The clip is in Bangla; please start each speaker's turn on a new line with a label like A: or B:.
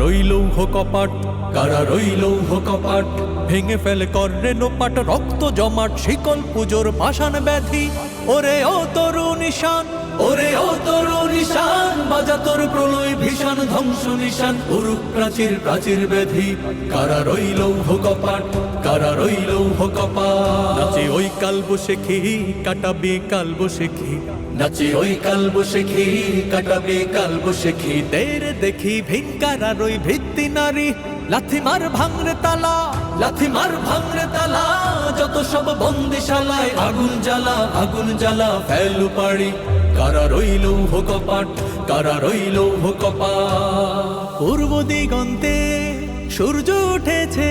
A: রইল কপাট কারা লৌহ কপাট। ভেঙে ফেলে কর্ণে নোপাট, রক্ত জমাট, শিকল পুজোর পাষাণ ব্যাধি। ওরে ও তরু নিশান, ওরে ও তরু নিশান, বাজা প্রলয় ভীষণ ধ্বংস নিশান, উরুক প্রাচীর প্রাচীর ব্যাধি কারা রইল কপাট। কারা রইল কপাট নাচে ওই কাল বসে খেয়ে কাটাবে কাল বসে খেয়ে নাচে ওই কাল বসে খেয়ে কাটাবে কাল বসে দের দেখি ভিনকারা রই ভিত্তি নারী। লাথি মার ভাঙরে তালা লাথি মার ভাঙরে তালা। যত সব বন্দিশালায় আগুন জ্বালা আগুন জ্বালা ফেলু পাড়ি কারা রইল কপাট কারা রইল কপাট পূর্ব দিগন্তে সূর্য উঠেছে।